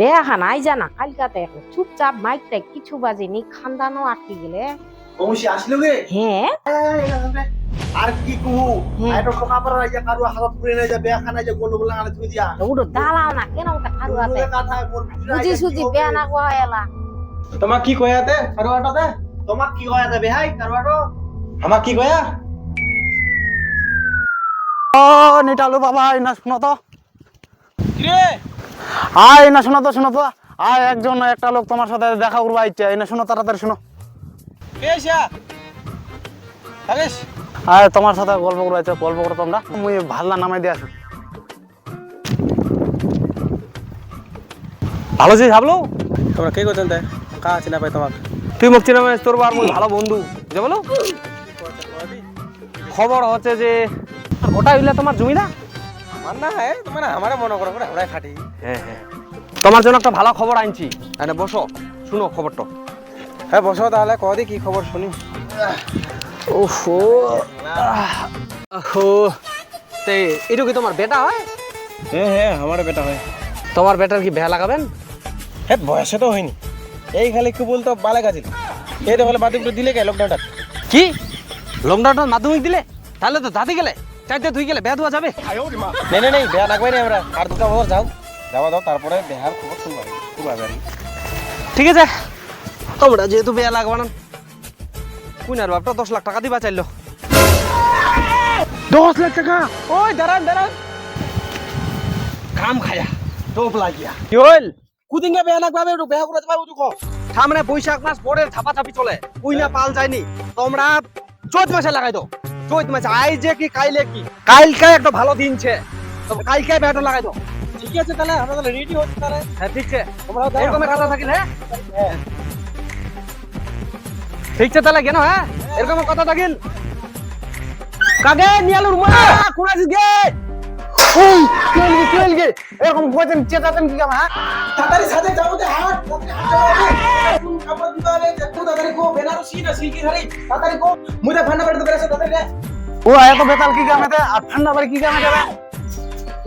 বেয়া খানাই জানা কালকাতে এখন চুপচাপ মাইক টাইক কিছু বাজেনি খান্দানো আটকে গেলে। অবশ্যই আসলো গে। হ্যাঁ? আর কি কুহু হ্যাঁ। আইটো টকা পারা ইয়া কারু হালত পুরে না যা বেয়া খানা যা গোল বলা আলে তুমি দিয়া। ওগুলো দালাল না কেন ওটা খারুয়াতে? ওগুলো বুঝি সুজি বেয়া না কোয়া এলা? তোমাক কি কয়াতে কারুয়াটাতে তোমাক কি কয়া যাবে হাই কারুয়াটো আমাক কি কয়া? ও নিটালু বাবা না শোনো তো। কিরে? আয় না শোনো তো শোনো তো। আয় একজন একটা লোক তোমার সাথে দেখা করব এই না শোনো তাড়াতাড়ি শোনো। আয় তোমার সাথে গল্প করব গল্প করো তোমরা। মুই ভাল্লা নামাই দিয়ে আসো। ভালো যে ভাবলো তোমরা কে করছেন তাই কা চিনা পাই তোমাক? তুই মুখ চিনা তোর আর মুই ভালো বন্ধু। বুঝে বলো খবর হচ্ছে যে ওটা হইলে তোমার জমি না? আমার না হ্যাঁ তোমার আমারে মনে করো করে ওরাই খাটি। হ্যাঁ হ্যাঁ। তোমার জন্য একটা ভালো খবর আনছি। এনে বসো। শুনো খবরটা। হ্যাঁ বসো তাহলে কদি কি খবর শুনি। ওহো। ওহো। তে এটা কি তোমার বেটা হয়? হ্যাঁ হ্যাঁ আমার বেটা হয়। তোমার বেটার কি ভেয়া লাগাবেন? হ্যাঁ বয়সে তো হয়নি। এই খালি কি বলতো বালে গাছিল। এই তো বলে বাতিপুরে দিলে কে লকডাউনটা কি? লকডাউন মাধ্যমিক দিলে? তাহলে তো জাতি গেলে। চারটে ধুই গেলে বেয়া ধোয়া যাবে নেই নেই বেয়া লাগবে না আমরা। আর দুটা বছর যাও। দাও তারপরে বেহার খবর শুনব খুব আর ঠিক আছে। তোমরা যেহেতু বেয়া লাগবে না কুইনার বাপটা দশ লাখ টাকা দিবা চাইলো। দশ লাখ টাকা? ওই দাঁড়ান দাঁড়ান। কাম খায়া টোপ লাগিয়া। কি হইল? বেয়া লাগবে একটু বেহা করে যাব তুই সামনে বৈশাখ মাস পরে ছাপা ছাপি চলে। কুইনা পাল যায়নি। তোমরা চৈত মাসে লাগাই দাও। চৈত মাসে আই যে কি কাইলে কি? কাইলকে একটা ভালো দিন ছে। তো কাইলকে বেটা লাগাই দাও। ঠিক আছে তাহলে? আমরা তাহলে রেডি হচ্ছি তাহলে। হ্যাঁ ঠিক আছে। তোমরা এরকম কথা থাকিল হ্যাঁ? ঠিক আছে তাহলে কেন হ্যাঁ? এরকম কথা থাকিল। কাগে নিয়ালুর মা কুড়াছিস গে? ওই কেল গে কেল গে? এরকম কইতেন চেতাতেন কি কাম হ্যাঁ? তাড়াতাড়ি সাথে যাব যে হাট কাপড় দিতে হবে একটু তাড়াতাড়ি কো বেনারসি না সিল্কি শাড়ি তাড়াতাড়ি কো। মুইটা ফান্ডা বাড়িতে বেরাছে তাড়াতাড়ি রে ও এত বেতাল কি কাম এতে? আর ঠান্ডা বাড়ি কি কামে যাবে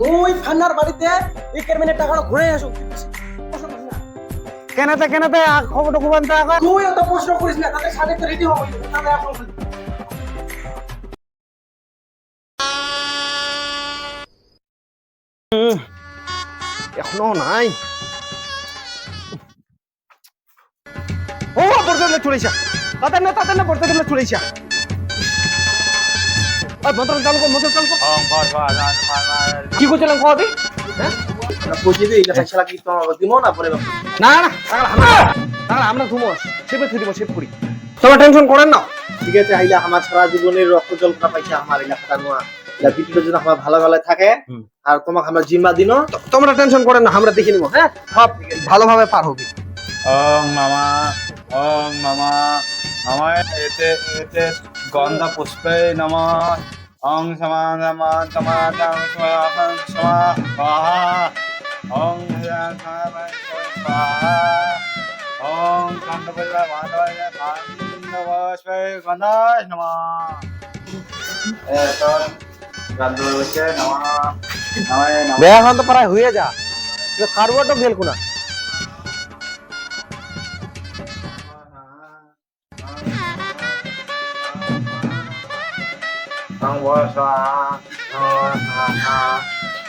ওই ফান্নার বাড়িতে একের মিনিট টাকাটা ঘুরে আসো। কেনেতে কেনেতে খবরটা খুব আনতে আগে তুই অত প্রশ্ন করিস না তাদের সাথে তো রেডি হব তাহলে এখন এখনও নাই। ও বর্তমানে চলেছে তাদের না তাদের না বর্তমানে চলেছে ওই মন্ত্র চালু কর মন্ত্র চালু কর। কি করছিলাম না না না তাহলে আমরা তাহলে আমরা ঘুমো সেবে থুই দিব সেভ করি। তোমরা টেনশন করেন না। ঠিক আছে আইলা আমার সারা জীবনের রক্ত জল করা আমার এলাকাটা নোয়া। যা যেন আমার ভালো ভালো থাকে। আর তোমাকে আমরা জিম্মা দিনো তোমরা টেনশন করেন না আমরা দেখে নিব হ্যাঁ? সব ভালোভাবে পার হবে। ওং মামা ওং মামা মামা এতে এতে গন্ধ পুষ্পে নম। ওং সমা নম তমা তং স্বাহা হ্যাং স্বাহা ওং কান্তপল্লা মাধবায় পুষ্পে গন্ধায় নম এতো গন্ধ পুষ্পে নম নমায় নম বেয়া খান তো প্রায় হয়ে যা কারুয়াটা গেল কোনা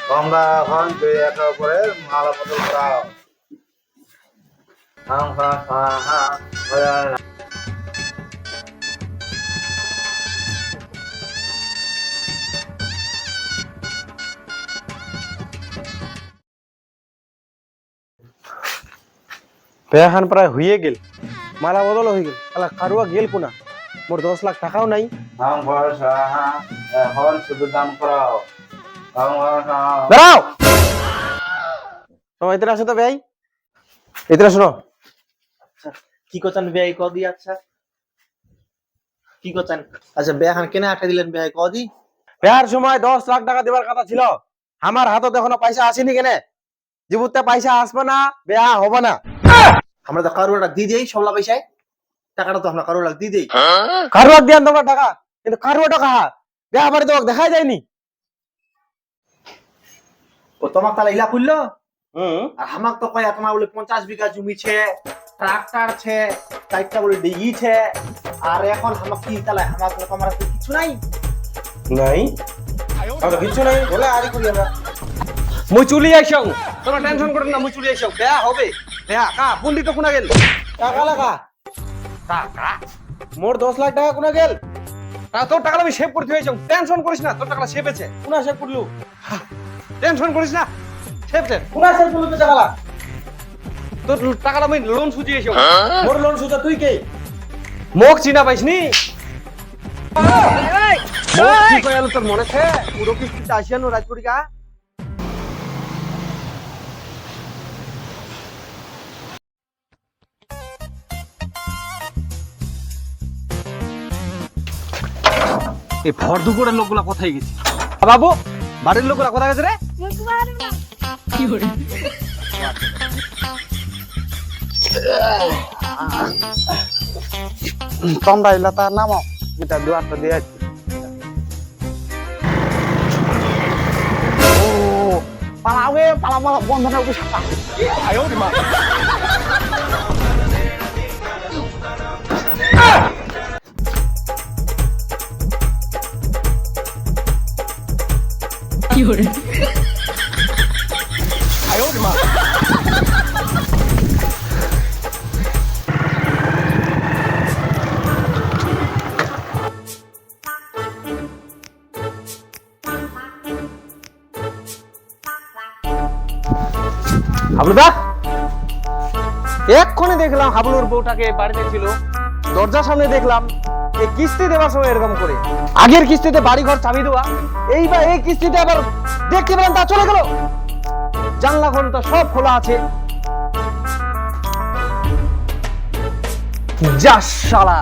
গঙ্গা এখন দুই একের উপরে মালা বদল করা বেয়া খান প্রায় হয়ে গেল। মালা বদল হয়ে গেল। কারুয়া গেল কোনা? মোর দশ লাখ টাকাও নাই। এখন শুধু দান করাও। দাঁড়াও! তোমার আসো তো ভাই। এতে শোনো কি করছেন বেয়াই কদি আচ্ছা। কি করছেন? আচ্ছা কেনে আটকে দিলেন বেয়াই কদি বিয়ার সময় দশ লাখ টাকা দেবার কথা ছিল। আমার হাতে এখনও পয়সা আসেনি কেনে? জীবুতে পয়সা আসবে না বেয়া হবে না। আমরা তো কারোটা দিয়ে দেই সবলা পয়সায়। টাকাটা তো আমরা কারোটা দিয়ে দেই। দিয়ান তোমার টাকা। কিন্তু কারুয়া টাকা দেখা যায়নি। ও তোমাক তাহলে ইলা হুম। আর আমাক তো কয় তোমার বলে পঞ্চাশ বিঘা জমি ছে ট্রাক্টর ছে চারটা বলে ডিগি ছে আর এখন আমাক কি তাহলে আমাক তোমার কিছু নাই? নাই। আমরা কিচ্ছু নাই বলে আরি করি আমরা। মুই চুলি আইসাও তোমরা টেনশন করেন না মুই চুলি আইসাও দেয়া হবে দেয়া কা পন্ডিত কোনা গেল? টাকা লাগা। টাকা? মোর দশ লাখ টাকা কোনা গেল? তা তোর টাকা আমি সেভ করতে হয়েছি টেনশন করিস না তোর টাকা সেভ আছে। কোনা সে করলু টেনশন করিস না সেভ সেভ কোনা সে করলু তো টাকা তোর টাকাটা আমি লোন সুজিয়েছি মোর লোন সুজা তুই কে? মোক চিনা পাইসনি মোক কি কই তোর মনে আছে পুরো কিস্তিতে আসিয়ানো রাজপুরিকা? এই ভর দুপুরের লোকগুলা কোথায় গেছে? বাবু, বাড়ির লোকগুলা কোথায় গেছে রে? তোমরা এলা তার নামও, এটা দুয়ারটা দিয়ে আসছি ও পালাবে পালা পালা সাপা। হাবলুদা? এক্ষুনি দেখলাম হাবলুর বউটাকে বাড়িতে ছিল। দরজার সামনে দেখলাম। এই কিস্তি সময় এরকম করে। আগের কিস্তিতে চাবি দেওয়া, এই কিস্তিতে আবার দেখতে পেলাম তা চলে গেল। জানলা সব খোলা আছে। যা শালা,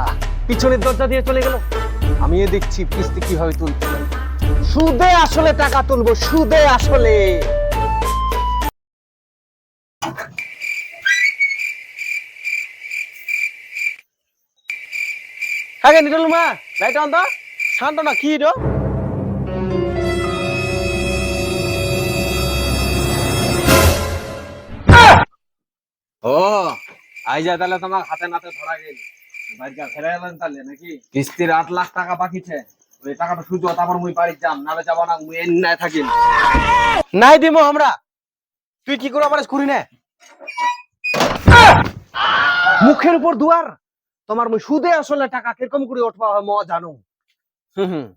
পিছনের দরজা দিয়ে চলে গেল। আমিও দেখছি কিস্তি কীভাবে তুলতে সুদে আসলে টাকা তুলবো, সুদে আসলে। কাকে নিটল মা লাইট অন দা শান্ত না কি এটা ও আই যা তাহলে তোমার হাতে নাতে ধরা গেল। বাড়িটা ফেরা এলেন তাহলে নাকি? কিস্তির আট লাখ টাকা বাকি ছে ওই টাকাটা সুযোগ তারপর মুই বাড়ি যাম নালে যাব না মুই এন নাই থাকি নাই দিমো আমরা। তুই কি করে আবার করি না? মুখের উপর দুয়ার। তোমার মুই সুদে আসলে টাকা কীরকম করে উঠবা হয় ম জানো হুম হুম।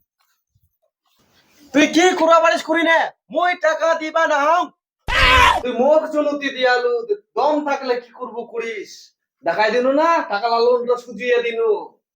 তুই কি কুরা বালিশ করি না? মই টাকা দিবা না তুই মোক চলুতি দিয়ালু দম থাকলে কি করব করিস? দেখাই দিনু না টাকা লোনটা সুজিয়ে দিনু।